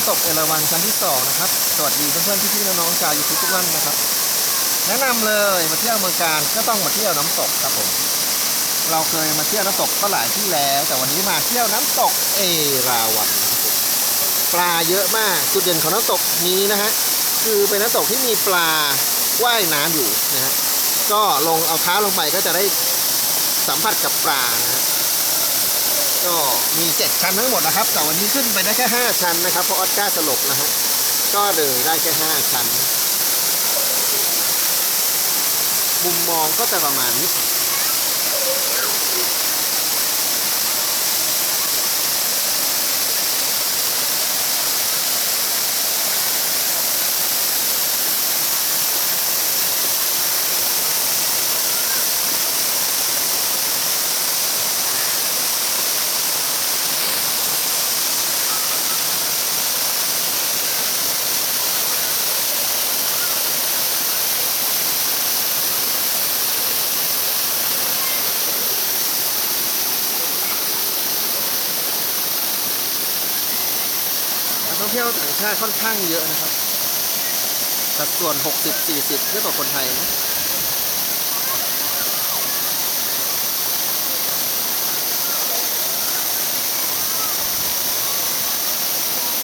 ำตกเอราวัณชั้นที่สองนะครับ สวัสดีเพื่อนๆพี่ๆน้องๆชาวยูทูบทุกท่านนะครับ แนะนำเลยมาเที่ยวเมืองการก็ต้องมาเที่ยวน้ำตกครับผม เราเคยมาเที่ยวน้ำตกก็หลายที่แล้ว แต่วันนี้มาเที่ยวน้ำตกเอราวัณนะครับผมปลาเยอะมากจุดเด่นของน้ำตกนี้นะฮะคือเป็นน้ำตกที่มีปลาว่ายน้ำอยู่นะฮะก็ลงเอาเท้าลงไปก็จะได้สัมผัสกับปลานะฮะ ก็มีเจ็ดชั้นทั้งหมดนะครับ แต่วันนี้ขึ้นไปได้แค่ห้าชั้นนะครับ เพราะออสการ์สลบนะฮะก็เลยได้แค่ห้าชั้น มุมมองก็จะประมาณนี้ ท่องเที่ยวต่างชาติค่อนข้างเยอะนะครับสัดส่วน 60-40เทียบกับคนไทยนะ